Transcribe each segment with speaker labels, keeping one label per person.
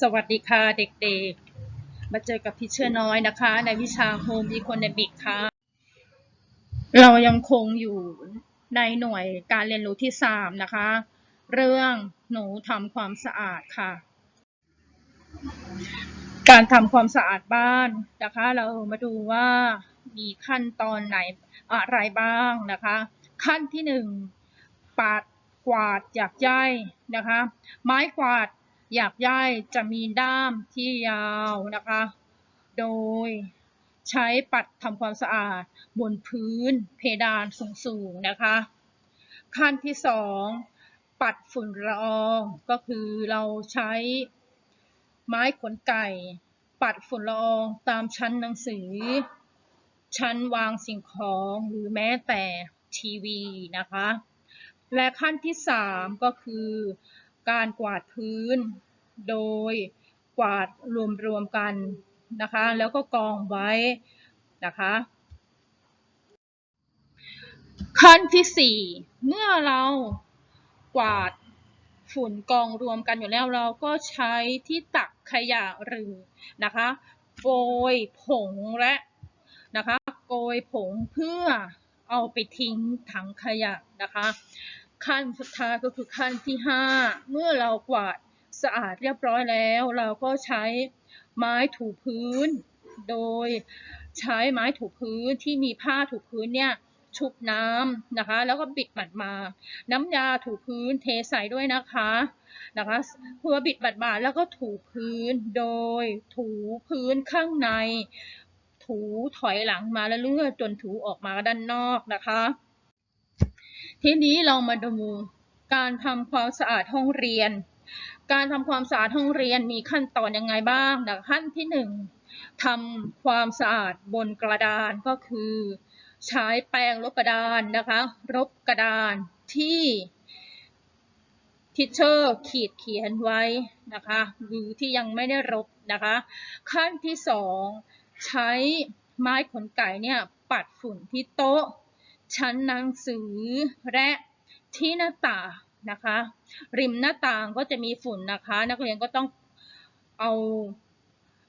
Speaker 1: สวัสดีค่ะเด็กๆ มาเจอกับพิเชอร์น้อยนะคะ ในวิชา Home Economic ค่ะ เรายังคงอยู่ในหน่วยการเรียนรู้ที่3นะคะ เรื่องหนูทำความสะอาดค่ะ การทำความสะอาดบ้านนะคะ เรามาดูว่ามีขั้นตอนไหนอะไรบ้างนะคะ ขั้นที่หนึ่งปัดกวาดหยากใยนะคะ ไม้กวาด หยากใยจะมีด้ามที่ยาวนะคะ โดยใช้ปัดทำความสะอาดบนพื้นเพดานสูงๆนะคะ ขั้นที่สองปัดฝุ่นละอองก็คือเราใช้ไม้ขนไก่ ปัดฝุ่นละอองตามชั้นหนังสือ ชั้นวางสิ่งของหรือแม้แต่ทีวีนะคะ และขั้นที่สามก็คือ การกวาดพื้น โดยกวาดรวมๆกันนะคะ แล้วก็กองไว้นะคะ ขั้นที่สี่เมื่อเรากวาดฝุ่นกองรวมกันอยู่แล้วเราก็ใช้ที่ตักขยะหรือนะคะโกยผงและนะคะโกยผงเพื่อเอาไปทิ้งถังขยะนะคะ ขั้นสุดท้ายก็คือขั้นที่ 5 เมื่อเรากวาดสะอาดเรียบร้อยแล้ว เราก็ใช้ไม้ถูพื้น โดยใช้ไม้ถูพื้นที่มีผ้าถูพื้นเนี่ยชุบน้ำนะคะ แล้วก็บิดบัดมา น้ำยาถูพื้นเทใส่ด้วยนะคะนะคะเพื่อบิดบัดมาแล้วก็ถูพื้นโดยถูพื้นข้างใน ถูถอยหลังมาและเรื่อจนถูออกมาด้านนอกนะคะ ทีนี้เรามาดูการทำความสะอาดห้องเรียน การทำความสะอาดห้องเรียนมีขั้นตอนยังไงบ้างนะขั้นที่หนึ่งทำความสะอาดบนกระดานก็คือ ใช้แปรงลบกระดานนะคะลบกระดานที่ทิชเชอร์ขีดเขียนไว้นะคะหรือที่ยังไม่ได้ลบนะคะ ขั้นที่สองใช้ไม้ขนไก่เนี่ยปัดฝุ่นที่โต๊ะ ชั้นหนังสือและที่หน้าต่างนะคะ ริมหน้าต่างก็จะมีฝุ่นนะคะ นักเรียนก็ต้องเอา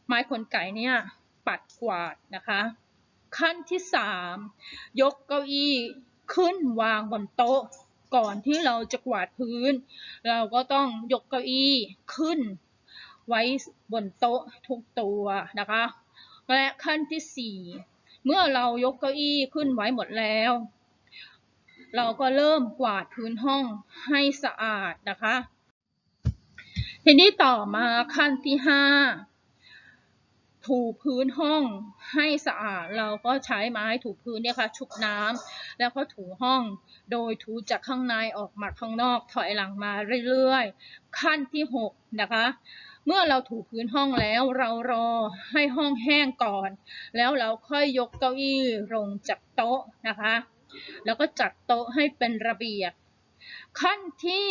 Speaker 1: ไม้ขนไก่เนี่ยปัดกวาดนะคะ ขั้นที่สามยกเก้าอี้ขึ้นวางบนโต๊ะ ก่อนที่เราจะกวาดพื้น เราก็ต้องยกเก้าอี้ขึ้น ไว้บนโต๊ะทุกตัวนะคะ และขั้นที่สี่ เมื่อเรายกเก้าอี้ขึ้นไว้หมดแล้ว เราก็เริ่มกวาดพื้นห้องให้สะอาดนะคะ ทีนี้ต่อมาขั้นที่ห้าถูพื้นห้องให้สะอาด เราก็ใช้ไม้ถูพื้นเนี่ยค่ะชุบน้ำแล้วก็ถูห้อง โดยถูจากข้างในออกมาข้างนอกถอยหลังมาเรื่อยๆ ขั้นที่หกนะคะ เมื่อเราถูพื้นห้องแล้วเรารอให้ห้องแห้งก่อน แล้วเราค่อยยกเก้าอี้ลงจากโต๊ะนะคะ แล้วก็จัดโต๊ะให้เป็นระเบียบ ขั้นที่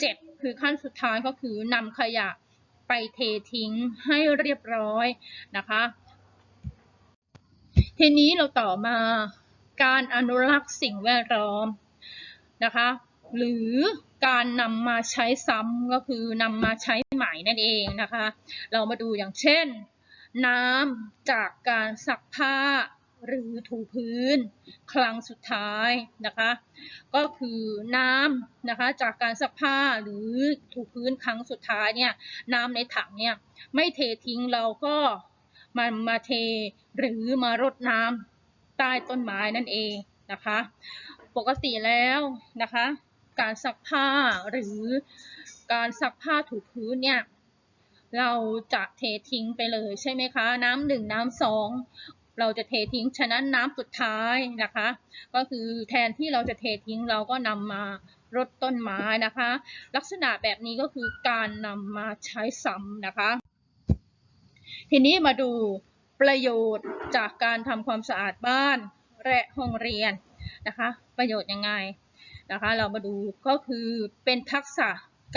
Speaker 1: เจ็ดคือขั้นสุดท้ายก็คือนำขยะไปเททิ้งให้เรียบร้อยนะคะ ทีนี้เราต่อมาการอนุรักษ์สิ่งแวดล้อมนะคะ หรือการนำมาใช้ซ้ำก็คือนำมาใช้ หม่นั่นเองนะคะ เรามาดูอย่างเช่น น้ำจากการซักผ้าหรือถูพื้น ครั้งสุดท้ายนะคะ ก็คือน้ำนะคะจากการซักผ้าหรือถูพื้นครั้งสุดท้ายเนี่ยน้ำในถังเนี่ยไม่เททิ้งเราก็มามาเทหรือมารดน้ำใต้ต้นไม้นั่นเองนะคะ ปกติแล้วนะคะ การซักผ้าหรือ การซักผ้าถูพื้นเนี่ย เราจะเททิ้งไปเลยใช่ไหมคะ น้ำหนึ่งน้ำสองเราจะเททิ้ง ฉะนั้นน้ำสุดท้ายนะคะ ก็คือแทนที่เราจะเททิ้งเราก็นำมารดต้นไม้นะคะ ลักษณะแบบนี้ก็คือการนำมาใช้ซ้ำนะคะ ทีนี้มาดูประโยชน์จากการทำความสะอาดบ้านและห้องเรียนนะคะ ประโยชน์ยังไงนะคะ เรามาดูก็คือเป็นทักษะ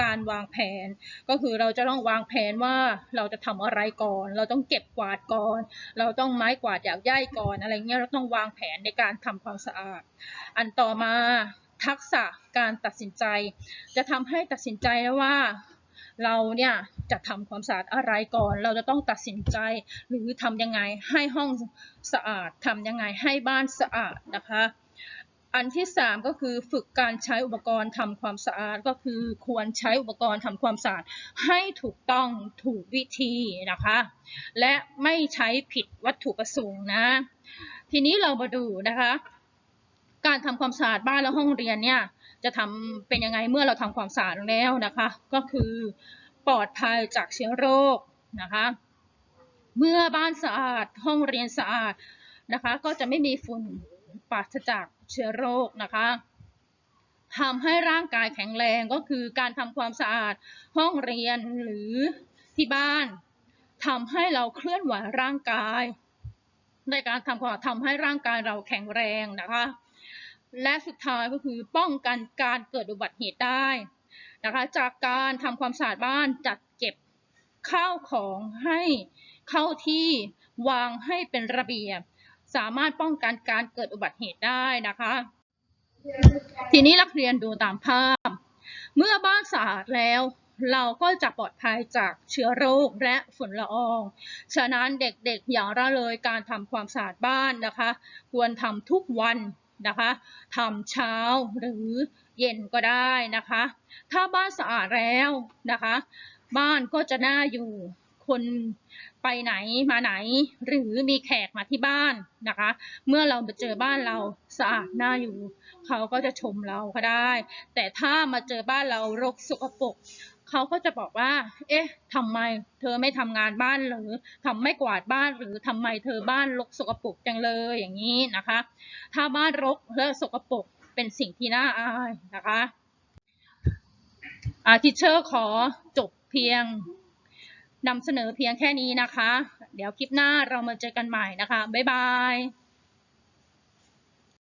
Speaker 1: การวางแผน ก็คือเราจะต้องวางแผนว่าเราจะทำอะไรก่อน เราต้องเก็บกวาดก่อน เราต้องไม้กวาดอยากย่ายก่อนอะไรเงี้ยเราต้องวางแผนในการทำความสะอาด อันต่อมาทักษะการตัดสินใจ จะทำให้ตัดสินใจแล้ว่าเราเนี่ยจะทำความสะอาดอะไรก่อน เราจะต้องตัดสินใจ หรือทำยังไงให้ห้องสะอาดทำยังไงให้บ้านสะอาดนะคะ อันที่ 3 ก็คือฝึกการใช้อุปกรณ์ทำความสะอาดก็คือควรใช้อุปกรณ์ทำความสะอาดให้ถูกต้องถูกวิธีนะคะ และไม่ใช้ผิดวัตถุประสงค์นะ ทีนี้เรามาดูนะคะ การทำความสะอาดบ้านและห้องเรียนเนี่ยจะทำเป็นยังไงเมื่อเราทำความสะอาดแล้วนะคะ ก็คือปลอดภัยจากเชื้อโรคนะคะ เมื่อบ้านสะอาดห้องเรียนสะอาดนะคะ ก็จะไม่มีฝุ่นปราศจาก เชื้อโรคนะคะทำให้ร่างกายแข็งแรงก็คือการทำความสะอาดห้องเรียนหรือที่บ้านทำให้เราเคลื่อนไหวร่างกาย ในการทำความทำให้ร่างกายเราแข็งแรงนะคะ และสุดท้ายก็คือป้องกันการเกิดอุบัติเหตุได้นะคะจากการทำความสะอาดบ้านจัดเก็บข้าวของให้เข้าที่วางให้เป็นระเบียบ สามารถป้องกันการเกิดอุบัติเหตุได้นะคะ ทีนี้นักเรียนดูตามภาพ เมื่อบ้านสะอาดแล้วเราก็จะปลอดภัยจากเชื้อโรคและฝุ่นละออง ฉะนั้นเด็กๆอย่าละเลยการทำความสะอาดบ้านนะคะ ควรทำทุกวันนะคะทำเช้าหรือเย็นก็ได้นะคะ ถ้าบ้านสะอาดแล้วนะคะ บ้านก็จะน่าอยู่ คนไปไหนมาไหน หรือมีแขกมาที่บ้านนะคะ เมื่อเราไปเจอบ้านเราสะอาดน่าอยู่ เขาก็จะชมเราก็ได้ แต่ถ้ามาเจอบ้านเรารกสกปรกเขาก็จะบอกว่า เอ๊ะทำไมเธอไม่ทำงานบ้านหรือทำไม่กวาดบ้านหรือทำไมเธอบ้านรกสกปรกจังเลยอย่างนี้นะคะ ถ้าบ้านรกและสกปรกเป็นสิ่งที่น่าอายนะคะอาทิเชอร์ขอจบเพียง นำเสนอเพียงแค่นี้นะคะ เดี๋ยวคลิปหน้าเรามาเจอกันใหม่นะคะ บ๊ายบาย